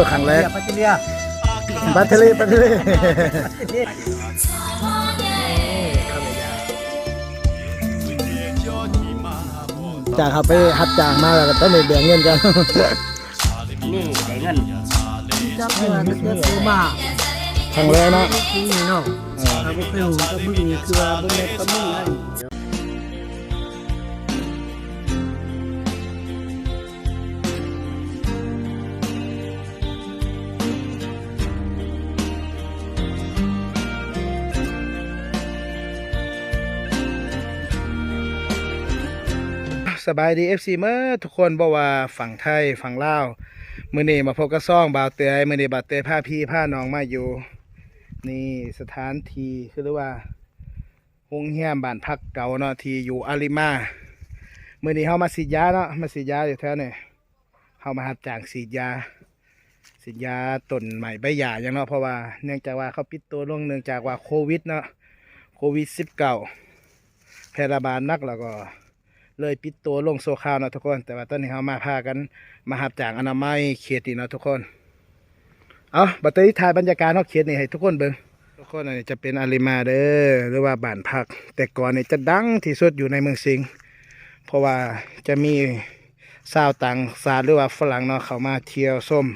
อครั้งแรกเรียปัตติเลียบัตเทเลบัตเทเลปัตติเลียจากเขาไปหัดจ้างมาแล้วก็ต้องได้แบ่งเงินกันนี่ได้เงินจับเงินจะซื้อมาครั้งแรกเนาะที่นี่เนาะเราก็เคยหูกับบึ้งนี่คือว่าบึ้งเล็กกับบึ้งนั่น สบายดี FC เมื่อทุกคนบอกว่าฝั่งไทยฝั่งลาวมือนี้มาพบกับซ่องบาวเตยมือนี้บ่าวเตยพาพี่พาน้องมาอยู่ นี่สถานที่คือเรียกว่าโรงแรมบ้านพักเก่าเนาะที่อยู่อาริมามือนี้เฮามาฉีดยาเนาะมาฉีดยาอยู่แถวนี้เฮามารับจ้างฉีดยาฉีดยาต้นใหม่ใบหญ้าอย่างเนาะเพราะว่าเนื่องจากว่าเขาปิดตัวลงเนื่องจากว่าโควิดเนาะโควิด19แพร่ระบาดนักแล้วก็ เลยปิดตัวลงโซคาวนะทุกคน แต่ว่าตอนนี้เรามาพากันมาหับจากอนามัยเขตนี่นะทุกคน เอาบัตเตอรี่ถ่ายบรรยากาศนอกเขตนี่ให้ทุกคนเบิ่งทุกคนอันนี้จะเป็นอาริมาเด้อหรือว่าบ้านพัก แต่ก่อนนี่จะดังที่สุดอยู่ในเมืองสิงห์เพราะว่าจะมีชาวต่างชาติหรือว่าฝรั่งเนาะเขามาเที่ยวส้ม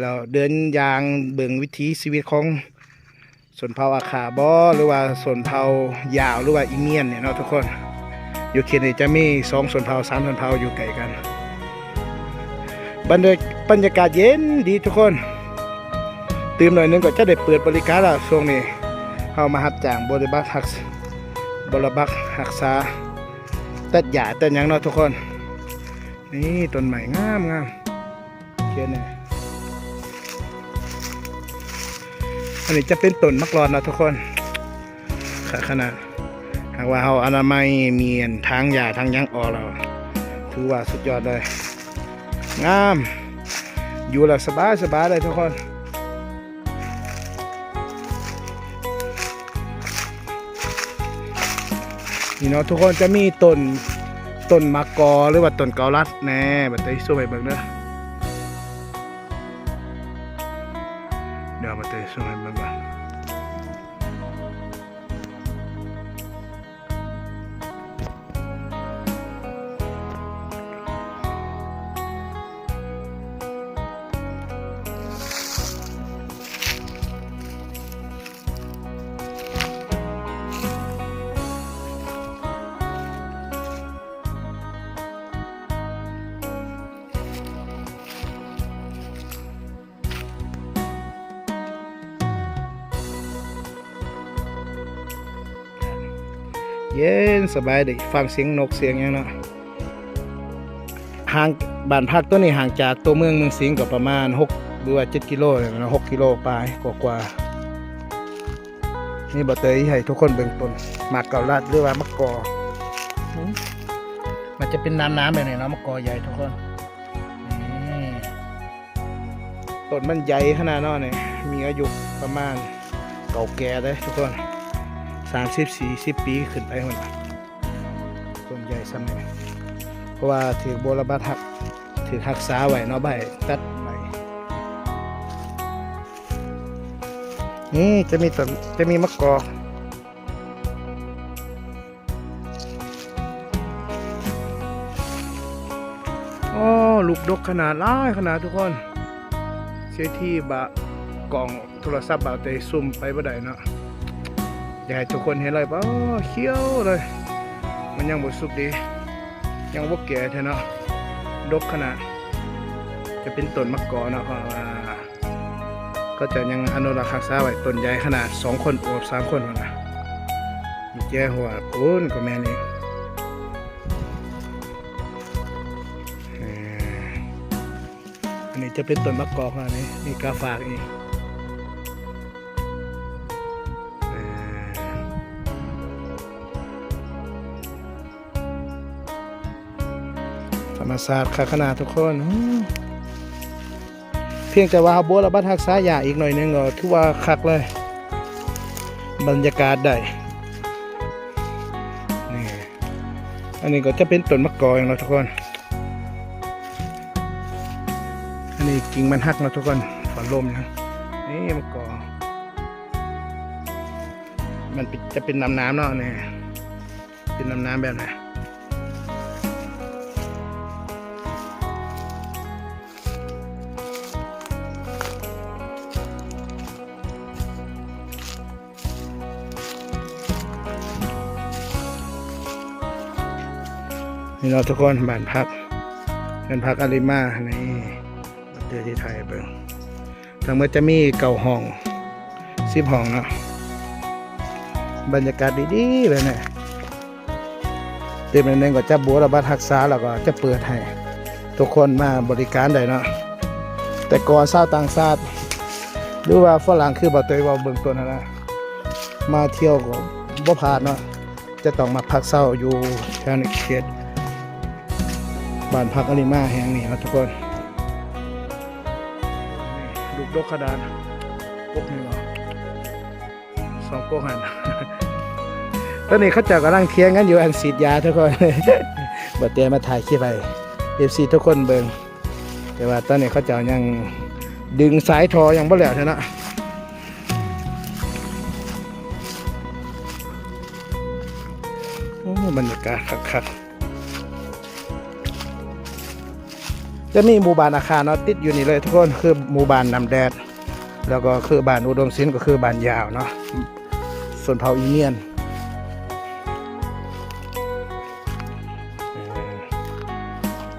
แล้วเดินยางเบิ่งวิถีชีวิตของสนเผ่าอาคาบอหรือว่าสนเผ่ายาวหรือว่าอีเมียนเนี่ยเนาะทุกคน อยู่เขตนี้จะมีสองส่วนเผาสามส่วนเผาอยู่ไกลกันบรรยาบรรยากาศเย็นดีทุกคน ตื่นหน่อยนึงก็จะได้เปิดบริการแล้วช่วงนี้เอามาหับจ้างบริบักหักบริบักหักษาตัดหญ้าตัดหยังเนาะทุกคน นี่ต้นใหม่งามงามเขียนเนี่ยอันนี้จะเป็นต้นมักรอนนาะทุกคนขนาดากว่าเขาอนามัยมีอันทางยาทางยังออกแล้วถือว่าสุดยอดเลย งาม อยู่แล้วสบายสบายเลยทุกคนนี่เนาะทุกคนจะมีต้นต้นมะกอหรือว่าต้นเกาลัดแน่บัดเตยสู้ไปเบิ่งเด้อเดี๋ยวบัดเตยสู้ไปเบิ่งก่อน สบายดีฟังเสียงนกเสียงหยังเนาะห่างบ้านพักตัวนี้ห่างจากตัวเมืองเมืองสิงห์ก็ประมาณ6หรือว่า7กิโลเนี่ยนะ6กิโลไปกว่ากว่านี่บ่เตยให้ทุกคนเบิ่งต้นหมากเกาลัดหรือว่ามะกอมันจะเป็นน้ำน้ำๆแบบนี้เนาะมะกอใหญ่ทุกคนต้นมันใหญ่ขนาดนั้นเนี่ยมีอายุประมาณเก่าแก่เลยทุกคนสามสิบสี่สิบปีขึ้นไปคนละต้นใหญ่ ซ้ำเนี่เพราะว่าถือโบราณบัตรหักถือหักษาไว้เนาะใบตัดใบนี่จะมีต้นจะมีมะกอกโอ้ลูกดกขนาดหลายขนาดทุกคนเสียที่บะกล่องโทรศัพท์บะเตยซุ่มไปบ่ได้เนาะอยากให้ทุกคนเห็นเลยป่ะเขี้ยวเลย มันยังบดสุกดี ยังบ่แก่เท่าเนาะดกขนาด จะเป็นต้นมะกอเนาะเพราะก็จะยังอนุรักษ์รักษาไว้ต้นใหญ่ขนาดสองคนโอบสามคนนะมีแจ้หัวปุ้นก็แม่นี่เองอันนี้จะเป็นต้นมะกอกอันนี้นี่กาฝากอีก รมศาสตร์ค่ะขนาดทุกคน เพียงแต่ว่าบัวระบัดทักษายาอีกหน่อยนึงก็ถือว่าคักเลย บรรยากาศได้นี่อันนี้ก็จะเป็นต้นมะกอกอย่างเราะทุกคน อันนี้กิ่งมันหักเนาะทุกคนก่อนลมนะนี่มันก่อมันจะเป็นน้ำน้ำเนาะเนี่ยเป็นน้ำน้ำแบบไหน นี่เราทุกคนบ้านพักเป็นพักอาริมานี่ประเทศที่ไทยเบิ่งทั้งหมดจะมีเก่าห้องสิบห้องเนาะบรรยากาศดีๆเลยเนี่ยเต็มเน่งก็จะบัวระบาดรักษาแล้วก็จะเปิดให้ทุกคนมาบริการได้เนาะแต่ก่อนชาวต่างชาติหรือว่าฝรั่งคือบ่ตัวว่าเบิ่งต้นนะนะมาเที่ยวก็บ่ผ่านเนาะจะต้องมาพักเศร้าอยู่แถวในเขต บ้านพักอลิมาแห่งนี้ครับทุกคนลูกดกขดานกกหนึ่งเหรอสองกกหันตอนนี้เขาเจะกำลังเทียงกันอยู่อันสีดยาทุกคนบัดเตรียมมาถ่ายคลิปไปเอฟซีทุกคนเบิงแต่ว่าตอนนี้เขาเจะยังดึงสายทอยังบ่แล้วใช่นะโอ้บรรยากาศคักๆ จะมีหมู่บ้านอาคารเนาะติดอยู่นี่เลยทุกคนคือหมู่บ้านนำแดด แล้วก็คือบ้านอุดมศิลป์ก็คือบ้านยาวเนาะส่วนเผาอีเมียน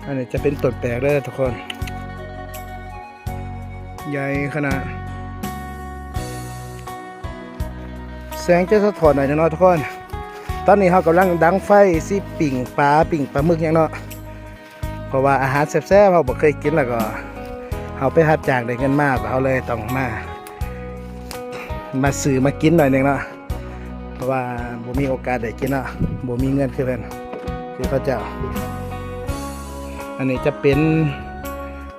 อันนี้จะเป็นต้นแปลกเลยทุกคน ใหญ่ขนาด แสงจะสะท้อนหน่อยนะเนาะทุกคน ตอนนี้เขากำลังดังไฟสิปิ่งปลาปิ่งปลาหมึกอย่างเนาะ เพราะว่าอาหารแซ่บๆเราบ่เคยกินแล้วก็เขาไปหับจากได้เงินมากเขาเลยต้องมา มาซื้อมากินหน่อยหนึงเนาะเพราะว่าบ่มีโอกาสได้กินเนาะบ่มีเงินคือเพิ่นคือเขาเจ้า อันนี้จะเป็น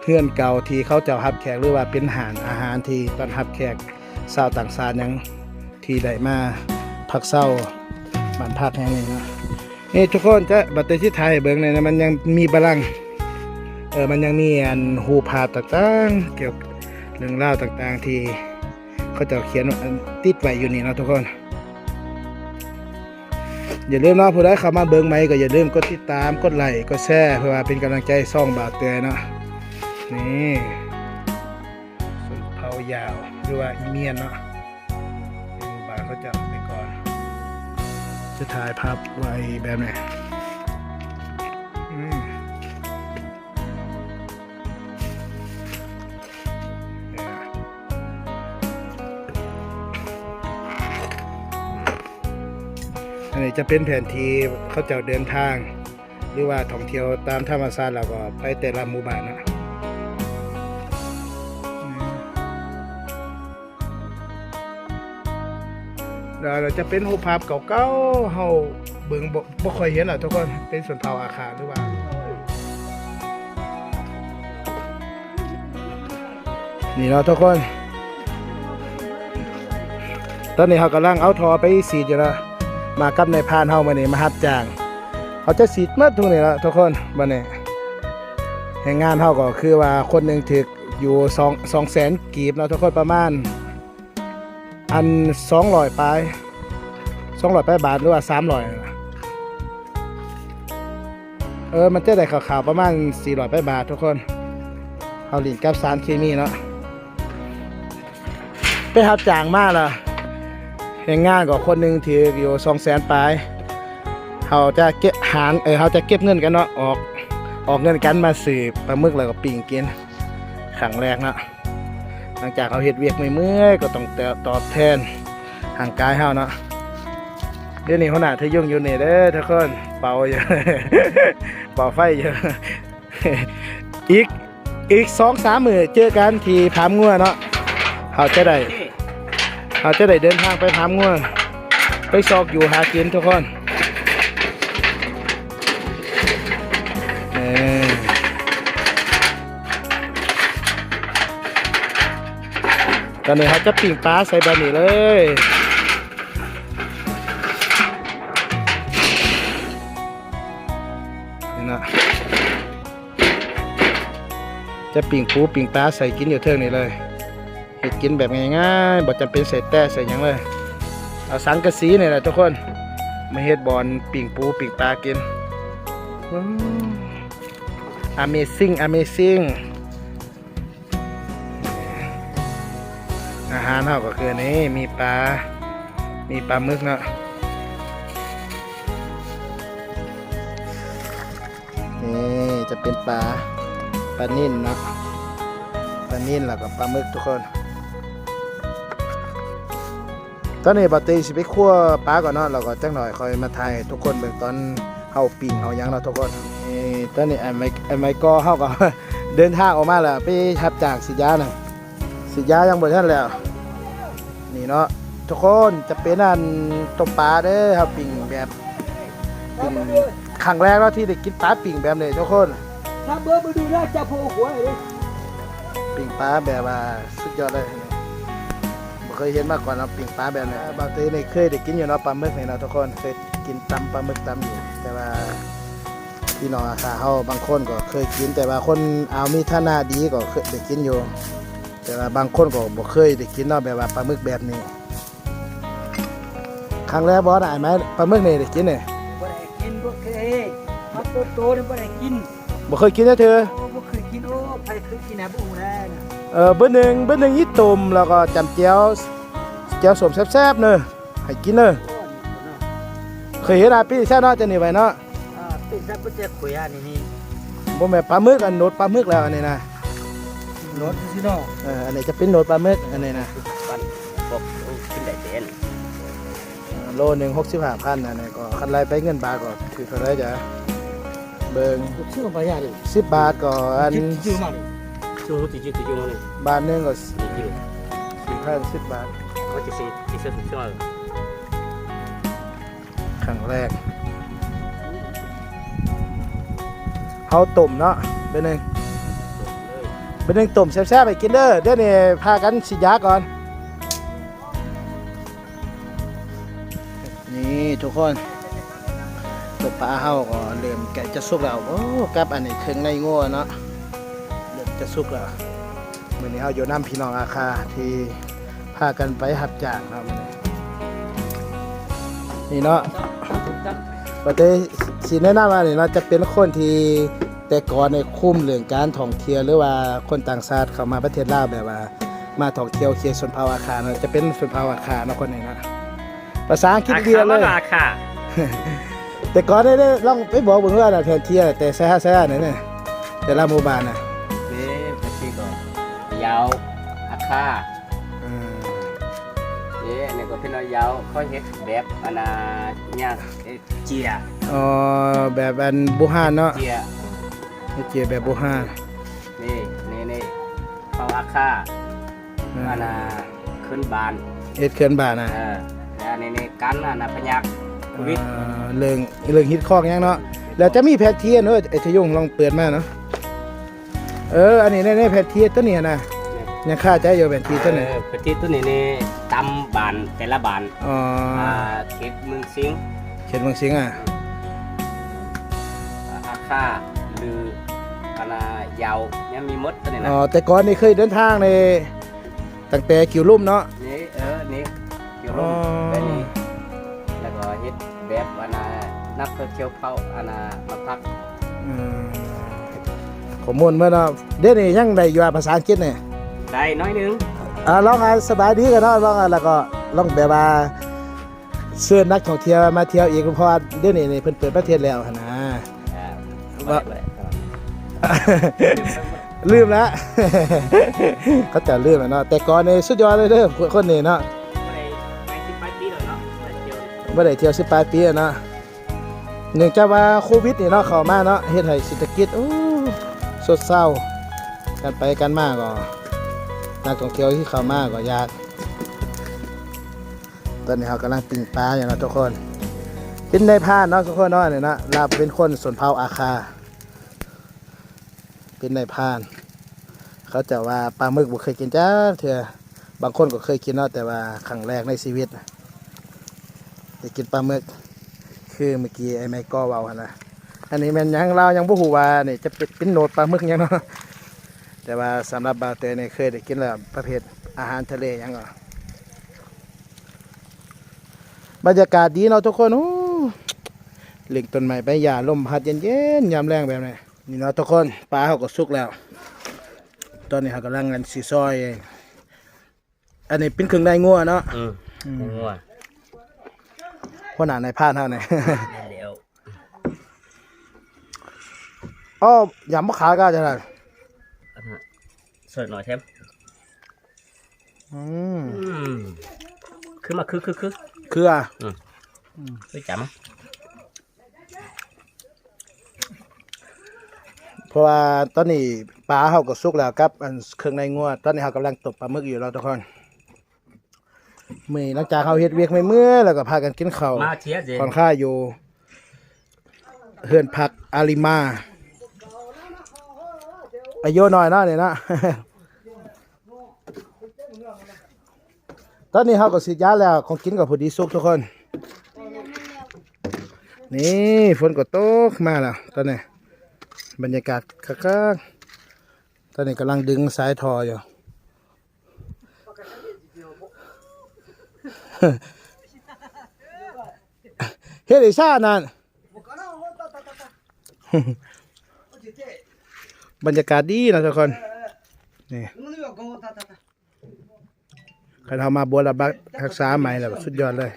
เพื่อนเก่าที่เขาเจ้ารับแขกหรือว่าเป็นอาหารอาหารที่ต้อนรับแขกชาวต่างชาติยังที่ได้มาพักเศร้าบ้านพักแห่งนี้เนาะนี่ทุกคนจะบัตรที่ไทยเบิ้งเลยนะมันยังมีบาลัง เออมันยังมีอันหูภาพต่างๆ เกี่ยวกับเรื่องราวต่างๆ ที่เขาจะเขียนติดไว้อยู่นี่นะทุกคน อย่าลืมนะผู้ใดเข้ามาเบิ้งไหมก็อย่าลืมกดติดตามกดไลค์กดแชร์เพื่อว่าเป็นกำลังใจซ่องบาทเตยเนาะนี่ส่วนเผายาวหรือว่าอีเมียนเนาะเป็นบานเขาจะไปก่อน จะถ่ายภาพไว้แบบไหน จะเป็นแผนที่เขาจะเดินทาง หรือว่าท่องเที่ยวตามธรรมชาติแล้วก็ไปแต่ละหมู่บ้านนะอืมแล้วเราจะเป็นรูปภาพเก่าๆเฮาเบิ่งบ่บ่ค่อยเห็นอะทุกคนเป็นส่วนเผาอาคารหรือว่านี่เนาะทุกคน ตอนนี้เขากำลังเอาทอไปสีดอยู่แล้ว มากับในพานเฮามานี่มาฮับจ้างเขาจะสีดหมาทุกนี่ละทุกคนบัดนี้แห่งงานเฮาก็คือว่าคนหนึ่งถึกอยู่2 2แสนกีบเนาะทุกคนประมาณ อันสองร้อยปลายสองร้อยปลายบาทหรือว่าสามร้อยเออมันจะได้ข่าวๆประมาณสี่ร้อยปลายบาททุกคนเอาหลินกับสารเคมีเนาะไปหับจางมากละ แห่งงานกับคนหนึ่งถืออยู่สองแสนปลายเขาจะเก็บหารเออเขาจะเก็บเงินกันเนาะออกออกเงินกันมาสืบปลาหมึกแล้วก็ปิ่งกินขังแรกเนาะหลังจากเขาเฮ็ดเวียกไม่เมื่อยก็ต้องตอบแทนห่างกายเฮาเนาะเดี๋ยวนี้หัวหน้าเธอยุ่งอยู่นี่เด้อทุกคนเป่าเยอะเป่าไฟเยอะอีกอีกสองสามมือเจอกันที่พามงัวเนาะเขาจะได้ เขาจะได้เดินทางไปพามงัวไปซอกอยู่หากินทุกคนตอนนี้เขาจะปิ่งปลาใส่บะหมี่เลยนี่นะจะปิ่งปูปิ่งปลาใส่กินอยู่เท่านี้เลย เฮ็ดกินแบบง่ายๆบ่จำเป็นใส่แต่ใส่หยังเลย เอาสังกะสีนี่แหละทุกคน มาเฮ็ดบอนปิ่งปูปิ่งปลากินอืม Amazing Amazing อาหารเขาก็คือนนี้มีปลา มีปลาหมึกเนาะนี่จะเป็นปลาปลานิ่นเนาะปลานิ่นแล้วก็ปลาหมึกทุกคน ตอนนี้บัตตีสิไปคั่วปลาก่อนเนาะเราก็จังหน่อยคอยมาถ่ายให้ทุกคนเบิ่งตอนเฮาปิ้งเฮาหยังเนาะทุกคนนี่ตอนนี้ไอ้ไม้ไอ้ไม้ก็เฮาก็เดินทางออกมาแล้วไปทับจากสิยาน่ะสิยายังบ่ทันแล้ว นี่เนาะทุกคนจะเป็นอันต้มปลาเด้อครับปิ้งแบบปิ้งครั้งแรกเนาะที่ได้กินปลาปิ้งแบบนี้ทุกคนถ้าเบอร์มาดูนะจะโผล่หัวเลยปิ้งปลาแบบว่าสุดยอดเลย บ่เคยเห็นมาก่อนเนาะปิ้งปลาแบบนี้บางทีนี่เคยได้กินอยู่เนาะปลาหมึกนี่เนาะทุกคนเคยกินตำปลาหมึกตำอยู่ แต่ว่าพี่น้องอาคาเฮาบางคนก็เคยกิน แต่ว่าคนเอามีฐานะดีก็เคยได้กินอยู่ แต่ว่าบางคนก็บ่เคยได้กินเนาะแบบว่าปลาหมึกแบบนี้ ครั้งแรกบ่ได้ไหมปลาหมึกนี่ได้กินนี่บ่ได้กินบ่เคยมาโตโตเนี่ยบ่ได้กินบ่เคยกินนะเธอโอ้บ่เคยกินโอ้ เออเบอร์หนึ่งเบอร์หนึ่งยี่ตุ่มแล้วก็จำเจียวเจียวสมแซ่บๆเนอะให้กินเนอะโอ้นี่เนาะเคยเห็นอาพี่แซ่บเนาะจะนี่ไว้เนาะอ่าเป็นซับบ่จะคุยอันนี้นี่บ่แม่นปลาหมึกอันโนดปลาหมึกแล้วอันนี้นะรถสิเนาะเอออันนี้จะเป็นโนดปลาหมึกอันนี้นะปันบอกกินได้เด่นเออโลหนึ่งหกสิบห้าพันอันนี้ก็คันไรไปเงินบาทก็คือเท่าไหรจ้ะเบิ่งชื่อบ่ยาดิสิบบาทก็อัน ชื่อติจิติจิมาดิบาทหนึงก็ติจิสี่พันสิบบาทเขาจะสิสิเสื้อเสื้อครั้งแรกเฮาต้มเนาะเบอร์หนึ่งเบอร์หนึ่งต้มแซ่บๆไปกินเด้อเดี๋ยวนี้พากันสิยาก่อน นี่ทุกคนตัวปลาเฮาก็เริ่มแกะจะสุกแล้วโอ้กับอันนี้เครื่องในงัวเนาะ จะสุกแล้วมือนี้เฮาอยู่น้ำพี่น้องอาคาที่พากันไปหับจากเนาะนี่เนาะปกติสิแนะนำว่านี่เนาะจะเป็นคนที่แต่ก่อนในคุ้มเรื่องการท่องเที่ยวหรือว่าคนต่างชาติเข้ามาประเทศลาวแบบว่า มาท่องเที่ยวเขตชนเผ่าอาคาเนาะจะเป็นชนเผ่าอาคาเนาะคนนี้นะภาษาอังกฤษเดียวเลยราคาแต่ก่อนได้ได้ลองไปบอกเบิ่งว่าน่ะแผนที่อะแต่แซ่แซ่เนน่ะแต่ละหมู่บ้านน่ะ อาคาอืมเย้นี่ก็เป็นน้อยยาวเขาเฮ็ดแบบอันน่ะยากเอ๊ะเจียอ๋อแบบอันบุหานเนาะเจียเฮ็ดเจียแบบบุหานนี่นี่นี่เขาอาคาอันน่ะขึ้นบานเฮ็ดเขื่อนบ้านน่ะเออแล้วนี่นี่กันอันน่ะพยักวิทย์เอ่อเรื่องเรื่องฮิตคอกหยังเนาะแล้วจะมีแผนที่เนาะไอ้ทยงลองเปิดมาเนาะเอออันนี้ในในแผนที่ตัวนี้น่ะ ยังคาใจอยู่แผนที่ตัวนี้เออประเทศตัวนี้นี่ตำบานแต่ละบานอ๋ออ่าเขตเมืองสิงห์เขตเมืองสิงห์อะอาคาหรืออันน่ะยาวยังมีหมดตัวนี้นะอ๋อแต่ก่อนนี่เคยเดินทางในตั้งแต่กิวลุ่มเนาะนี่เออนี่อยู่อ๋ร่อมแบบนี้แล้วก็เฮ็ดแบบอันน่ะนักท่องเที่ยวเขาอันน่ะมาพักอืมข้อมูลเมื่อเนาะเดี๋ยวนี้ยังได้อยู่ภาษาอังกฤษเนี่ย ได้น้อยหนึงอ่าลองอะสบายดีกันเนาะลองอะแล้วก็ลองแบบว่าเชิญนักท่องเที่ยวมาเที่ยวอีกเพราะว่าเดี๋ยวนี้นี่เพิ่นเปิดประเทศแล้วหั่นนะอ่าว่าบ่ได้บ่ได้ลืมแล้วเขาจะลืมแล้วเนาะแต่ก่อนนี่สุดยอดเลยเด้อคนนี้เนาะบ่ได้ไปสิไปปีแล้วเนาะไปเที่ยวบ่ได้เที่ยว18ปีอะเนาะเนื่องจากว่าโควิดนี่เนาะเข้ามาเนาะเฮ็ดให้เศรษฐกิจโอ้สดเศร้ากันไปกันมาก็ นักท่องเที่ยวที่เข้ามาก็ยาก ตอนนี้เรากำลังปิ้งปลาอยู่นะทุกคนเป็นในายพรานเนาะทุกคนเนาะเนี่ยนะเราเป็นคนสวนเผาอาคา เป็นในายพาน เขาจะว่าปลาหมึกบุเคยกินจ้าเถื่อบางคนก็เคยกินเนาะแต่ว่าครั้งแรกในชีวิตน่ะกินปลาหมึกคือเมื่อกี้ไอ้ไม้ก้อเว้าหนะอันนี้แมันยังเรายังบ่ฮู้ว่านี่จะเป็นเป็นโหนดปลาหมึกยังเนาะ แต่ว่าสำหรับบาวเตยเนี่ยเคยได้กินแล้วประเภทอาหารทะเลหยังก็บรรยากาศดีเนาะทุกคนโอ้เล็งต้นไม้ใบหญ้าลมพัดเย็นๆยามแรงแบบนี้นี่เนาะทุกคนปลาเขาก็สุกแล้ว ตอนนี้เขากำลังกันสีซอยเองอันนี้เป็นเครื่องในงัวเนาะอืมงัวพ่อหนาในพานเท่าไหร่เดี๋ยวอ๋อยำมะขามก็จะได้ สดหน่อยเทมอืมขึ้นมาคือคือคือเครือคือจเพราะว่าตอนนี้ปลาเขาก็สุกแล้วครับอันเครื่องในงัวตอนนี้เขากำลังตบปลาหมึกอยู่เราทุกคนมือหลังจากเขาเฮ็ดเวียกไม่เมื่อยแล้วก็พากันกินข้าวำมาเทียเจค่อนข้างอยู่เฮือนผักอาริมา อายุน้อยเนาะนี่นะตอนนี้เขาก็สิยาแล้วของกินกับพอดีสุกทุกคน นี่ฝนก็ตกมาแล้วตอนนี้บรรยากาศคักๆตอนนี้กำลังดึงสายทออยู่เฮ็ดไอ้านั่น บรรยากาศดีนะทุกคนนี่ใครทำมาบัวระบักรักษาใหม่แล้วสุดยอดเลย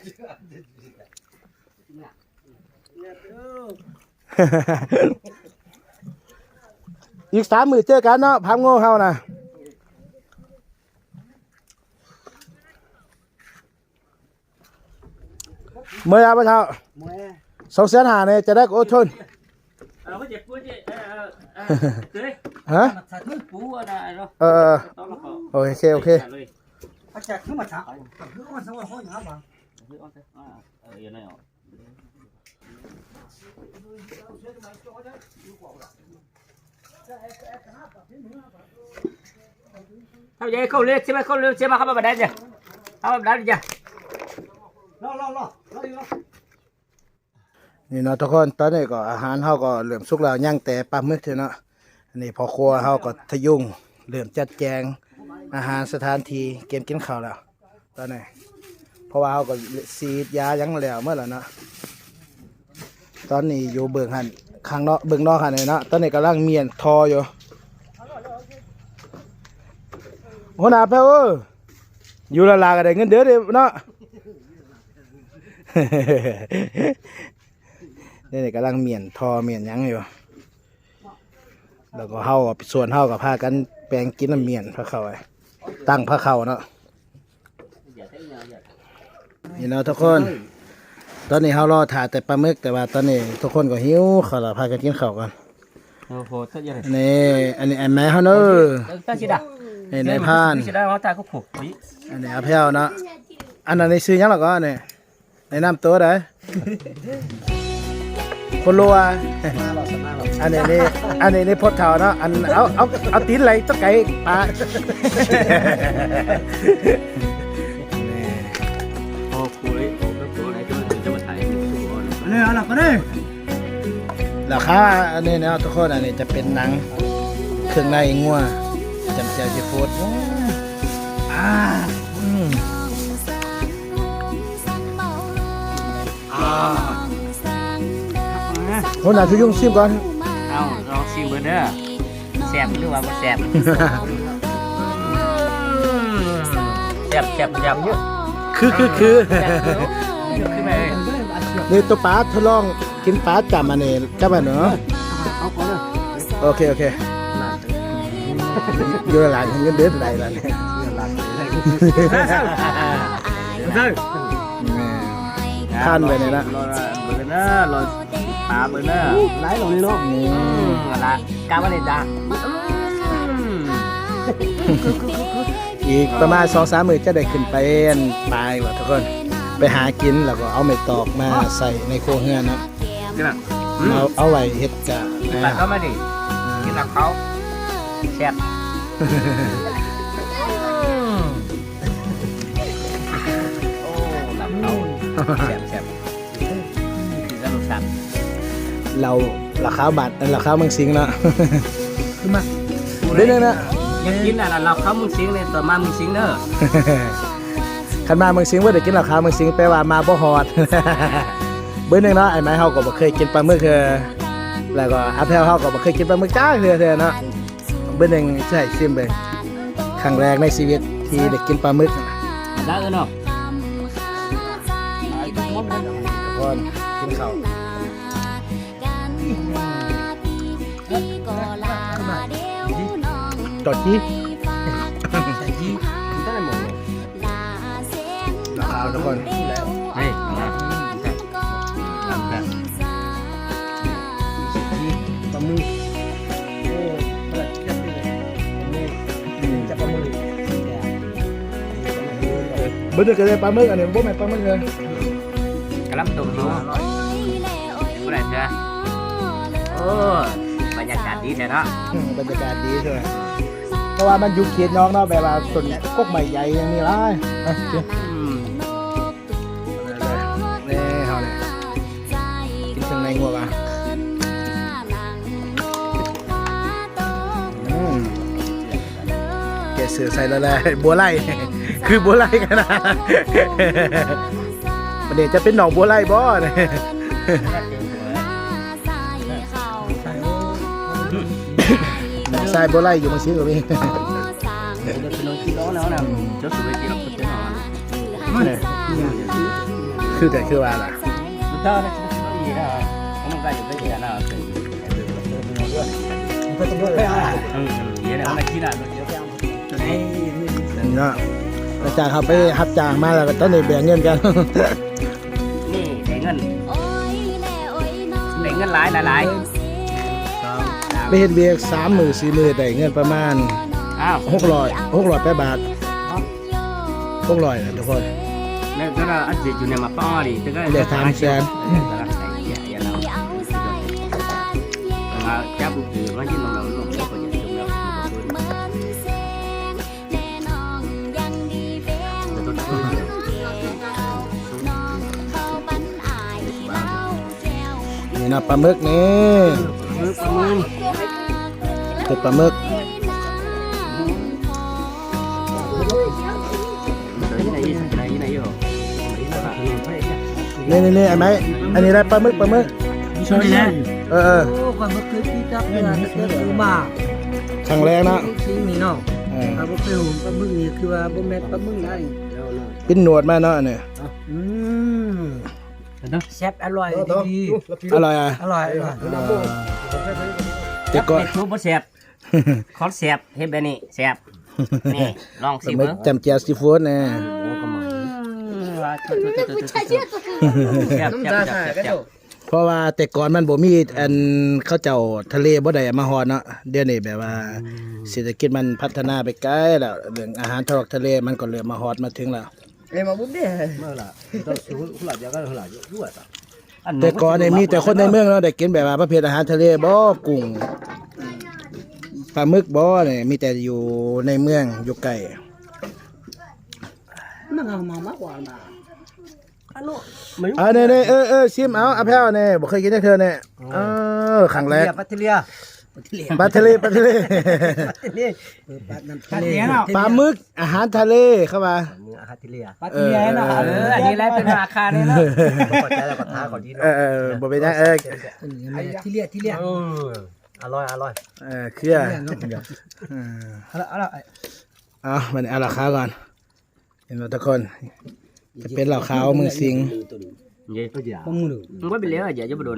อีกสามมือเจอกันเนาะพังโง่เฮานะเมื่อไหร่เท่าสองแสนหาเนี่ยจะได้โอดทน ฮ้ยฮะถ้าขึ้นปูอะไรเนาะเออต้องมาขอโอเคโอเคเลยอาจารย์ขึ้นมาถามคือมันสมมติห้องน้ำอะเฮ้ยเอาเถอะอ่าเออยังไงอะทำยังไงเขาเรียกใช่ไหมเขาเรียกใช่ไหมเขามาบันไดจ้ะเขามาบันไดจ้ะรอรอรอรออยู่รอ นี่เนาะทุกคนตอนนี้ก็อาหารเฮาก็เริ่อมสุกแล้วย่างแต่ปลาหมึกเถอะเนาะอันนี้พอครัวเฮาก็ทะยุ่งเริ่อมจัดแจง อาหารสถานที่เกมกินข้าวแล้วตอนนี้เพราะว่าเฮาก็ซีดยายังแล้วเมื่อแล้วเนาะตอนนี้อยู่เบิ่งหันข้างนอกเบิ่งนอกหันเลยเนาะตอนนี้กำลังเมียนทออยู่หัวหน้าแพ้วอยอยู่ละลากันได้เงินเดือนเด้เนาะ นี่นี่กำลังเมียนทอเมียนหยังอยู่ แล้วก็เฮาอะส่วนเฮากับพากันแปลงกินน้ำเมียนพระเขาไว้ตั้งพระเขาเนาะนี่เนาะทุกคน ตอนนี้เฮารอถ่ายแต่ปลาหมึกแต่ว่าตอนนี้ ทุกคนก็หิวเขาละพากันกินข้าวกันโอ้โหตั้งยังไงอันนี้อันนี้ไอ้แม่เฮาเนอะตั้งชิดานี่นายพรานชิดาเขาตายก็ผูกอันนี้อาเพวเนาะอันนั้นในซื้อหยังหรอก็อันนี้ในน้ำตัวได้ คนรัวมาหรอสมาหรออันนี้นี่อันนี้นี่พดเท่าเนาะอันเอาเอาเอาตีนไหลตะไก่ปลาโอ้คุยโอ้ก็คุยอะไรจะจะมาถ่ายถูกอ่อนเนี่ยอะไรก็ได้ราคาอันนี้เนาะทุกคนอันนี้จะเป็นหนังเครื่องในงัวจำเจียวซีฟู้ดอ่าอืมค นไหนทุยุ่งชิมก่อนเอาลองชิมเบอร์เด้อแซ่บหรือว่าบ่แซ่บแซ่บแซ่บแซ่บเยอะคือคือคือแซ่บเยอะขึ้นมาเลยนี่ตัวปลาทดลองกินปลาจำอันนี้กับอันเนาะเอาก่อนเลยโอเคโอเคอยู่หลายเงินเดือนใดล่ะเนี่ยเด้อท่านไปเลยนะรอเบอร์เด้อรอ ปลาเบอร์เด้อไหลลงนี่เนาะอือืมมละกาบเลยจ้าอีกประมาณสองสามมือจะได้ขึ้นไปอันปลายว่ะทุกคน ไปหากินแล้วก็เอาไม่ตอกมาใส่ในโครัวเฮือนนะกินอะเอาเอาไว้เฮ็ดกะหลังก็ไม่ดีกินหลังเขาแซ่บโอ้หลังเขาแซ่บ เราราคาบาทราคาเมืองสิงห์เนาะ ขึ้นมาเดี๋ยวนึงนะอยากกินอะไรเราเข้ามึงสิงเลยตัวมามึงสิงเด้อคันมาเมืองสิงห์ว่าได้กินเหล้าขาวเมืองสิงห์แปลว่ามาบ่ฮอด เบื้องหนึงเนาะไอ้ไม้เฮาก็บ่เคยกินปลาหมึกเคือแล้วก็อาแพลเฮาก็บ่เคยกินปลาหมึกจ้าเคือเทื่อเนาะเบื้องหนึงใช่ซิมเบิ่งครั้งแรกในชีวิตที่ได้กินปลาหมึกได้เออเนาะ ทุกคนกินข้าว จอดจี้ได้หมดเลยเหล้าขาวทุกคนเฮ้ยมาปลาหมึกโอ้เปิดแค่นี้ เลยจะปลาหมึกเบื้องหนึงก็ได้ปลาหมึกอันนี้บ่แม่นปลาหมึกเลยกระลำตุ่มเนาะบ่ได้จ้ะโอ้บรรยากาศดีแท้เนาะอืมบรรยากาศดีใช่ไหมเพราะว่ามันอยู่เขตน้องเนาะแบบว่าต้นกกใหม่ใหญ่อย่างนี้ล่ะอะเจ้อืมนี่เฮาเนี่ยกินเครื่องในงัวป่ะอืมแกะเสือใส่แล้วแหละบัวไล่คือบัวไล่กันนะประเดี๋ยวจะเป็นหนองบัวไล่บ่เนี่ย หนองทรายบัวไล่อยู่บางชิ้นก็มี เดี๋ยวเป็นน้องกินร้อนแล้วนะเจ้าสุดไปกินเราพุทธเนาะ เนี่ยคือแต่คือว่าล่ะ สุดท้ายนะดีนะมันก็อยู่ได้ดีนะคือ เพิ่นต้องด้วยอ่ะ อืมเดี๋ยวเราคิดอ่ะเดี๋ยว ไอ้นี่ เนาะหลังจากเขาไปรับจ้างมาแล้วก็ตอนนี้แบ่งเงินกัน นี่ได้เงินได้เงินหลายหลาย ไปเฮ็ดเวียกสามหมื่นสี่หมื่นได้เงินประมาณอ้าวหกร้อยหกร้อยแปดบาทหกร้อยนะทุกคนแล้วก็อันเสียอยู่ในมาป้อดิแต่ก็จับบุกมาที่น้องๆลูกคนจะจมแล้วตัวตัวนี่นะปลาหมึกนี่มือประมือเป็นปลาหมึก ที่ไหนที่ไหนที่ไหนอยู่นี่นี่นี่ไอ้ไหมอันนี้ได้ปลาหมึกปลาหมึกใช่ไหมเออเออโอ้ความเมื่อคืนที่จับเวลาจะเกิดคือมาครั้งแรกเนาะสิ่งนี้เนาะเออปลาบ่เป็นปลาหมึกนี่คือว่าบ่แม่นปลาหมึกได้ปิ้นหนวดมาเนาะเนี่ยอืมแซ่บอร่อยดีอร่อยอะอร่อยอร่อยแต่ก็ทุบบ่แซ่บ คอนแซ่บเฮ็ดแบบนี้แซ่บนี่ลองปสิลาหมึเบิ่กงจำเจียวซีฟู้ดนะโอ้ก็มาแซ่บแซ่บแซ่บแซ่บเพราะว่าแต่ก่อนมันบ่มีอันเขาเจ้าทะเลบ่ได้มาฮอดเนาะเดี๋ยวนี้แบบว่าเศรษฐกิจมันพัฒนาไปไกลแล้วเรื่องอาหารทะเลทะเลมันก็เริ่มมาฮอดมาถึงแล้วเอ้มาบุ้มเด้แต่ก่อนเนี่ยมีแต่คนในเมืองเนาะได้กินแบบว่าประเภทอาหารทะเลบ่กุ้ง ปลาหมึกบ่เนี่ยมีแต่อยู่ในเมืองอยู่ไกลมันเอามามากกว่ามาอ่าเนี่ยๆเออเออชิมเอาอาแพ้วเนี่ยบ่เคยกินจักเทื่อเนี่ยเออครั้งแรก ปัตเตเลียปัตเตเลียปลาทะเลปลาทะเลปัตเตเลียปลาน้ำทะเลเนาะปลาหมึกอาหารทะเลเข้ามาปัตเตเลียปัตเตเลียเนาะเอออันนี้แหละเป็นราคาเนี่ยเนาะขอใจแล้วก็ท้าขอดีเออเออบ่เป็นหยังเออที่เลียที่เลียอ ร่อย อร่อย เออเครือเออเอาละเอาละเอามันเอาราคาก่อน เห็นบ่ทุกคนจะเป็นเหล่าขาวเมืองสิงห์เย้ตัวใหญ่ปมือมึงว่าไปแล้วอย่าจะไปโดน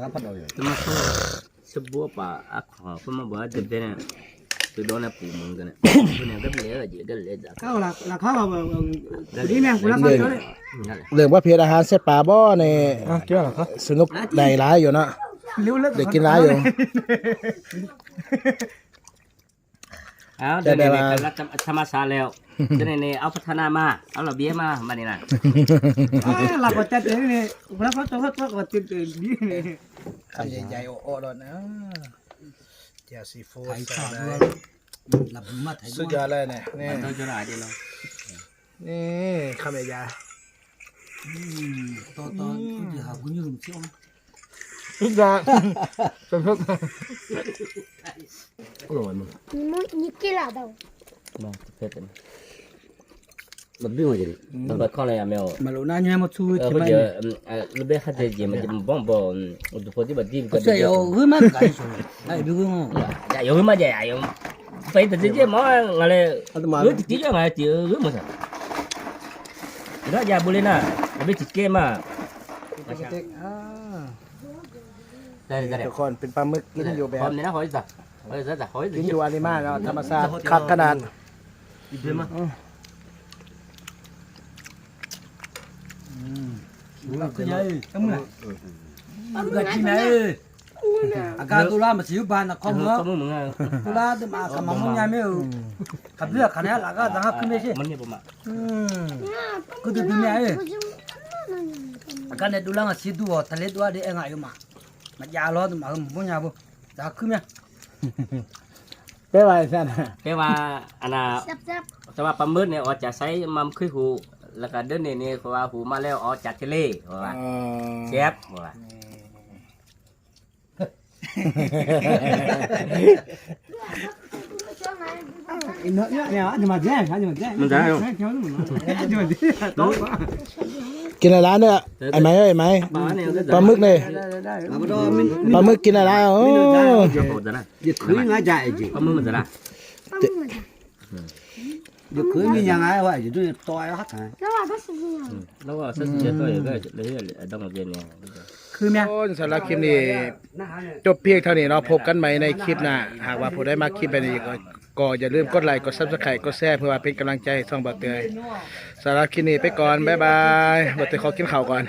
แล้วพัดเราอยู่ Cuma tu sebuah pak aku cuma buat jadi ni tu dona pun mungkin. Punya kan beli aja kan lihat dah. เข้าละละเข้าละดีแม่กูละเข้าเลยเรื่องว่าเพจอาหารเสปลาบ่เนี่ยสนุกได้หลายอยู่เนาะเร็วเลิกเด็กกินหลายอยู่ Ah, dah ni kalau sama saleo. Jadi ni apa tanah mah, kalau biar mah mana ni nak. หลักกว่าจัดเลยนี่แล้วเขาจะเขาจะกว่าติดดีนี่คำใหญ่ๆโอ้ๆโดนนะเจียวซีฟู้ดหลับมาไทยสุดยอดเลยเนี่ยนี่ Tahu jual aja lo. นี่คำใหญ่ต่อต่อที่หาคุณยืมเชี่ยวๆ ทุกอย่างเป็นทุกอย่างอร่อยมั้ง Nimo niquelado. Vâng, thịt này. Bật biêu mà gì? Bật ừ. bật con này à mèo. mà lỗ na nhau một chút Ờ, thì bây mày giờ ừm, ừ, à, nó bé hạt gì mà dạ. chấm bông bò, ừm, tụi phố đi bật gì có sẽ yêu hứa mà. cái số này biêu Dạ, Dạ yêu mà dạ yêu. Dạ, dạ, Phải thật chứ ờ, chứ mà ngài này hứa thì tí cho ngài chỉ hứa mà sao. Đó dạ bù lên à, nó biết chỉ kia mà. ไงที่รู้มั้งแล้วอย่าบุเรน่ะไม่ติดเกมอะอ่าได้ได้ทุกคนเป็นปลาหมึกกินอยู่แบบพร้อมเนี่ยนะหอยสักหอยสักหอยกินอยู่อานิมาเนาะธรรมชาติคักขนาด cái gì không này cái gì này à cái tôi làm mà xíu bàn là ข้อ không มือ nữa ข้อมือมึงอะ tôi làm thì mà cầm mắm nhà mấy cầm nước khả năng là cái thằng hấp cái gì มันเนี่ยผมอะ cứ từ từ này 個人 à cái มายาวรอดมาผมบ่ยาวบ่ยาวขึ้นเนี่ยเป้ไว้ซั่นน่ะแว่าอันน่ะจับจับแต่ว่าปลาหมึกเนี่ยออกจากไซมัมคือหูแล้วก็เดินนี่ยเนี่ยพว่าหูมาแล้วออกจากทะเลเพราะว่าอ๋อแซ่บเพราะว่าเนาะเนี่ยเนี่ยอัาจจะมาแจ้งอาจจะมาแจ้งมันได้เหรอ อาจจะมาแจ้ง กินอะไรร้านเนี่ยไอ้ไหมเอ้ยไอ้ไหมปลาหมึกเนี่ย Apa dah min ปลาหมึกกินอะไรโอ้ dia kering aja aja. Dia kering yang ai wa itu dia toy hak ha. แล้วว่าก็สิ่งนี้แล้วว่าส้นเสียตัวเองก็เลยต้องเรียนเนี่ยคือแม่โสำหรับคลิปนี้จบเพียงเท่านี้เนาะพบกันใหม่ในคลิปหน้าหากว่าผู้ได้มาคลิปไปนี้ก็ ก็อย่าลืมกดไลค์กดซับสไครต์กดแชร์เพื่อว่าเป็นกำลังใจให้ช่องบ่าวเตยสาระคลิปนี้ไปก่อนบ๊ายบายบ่าวเตยขอกินข้าวก่อน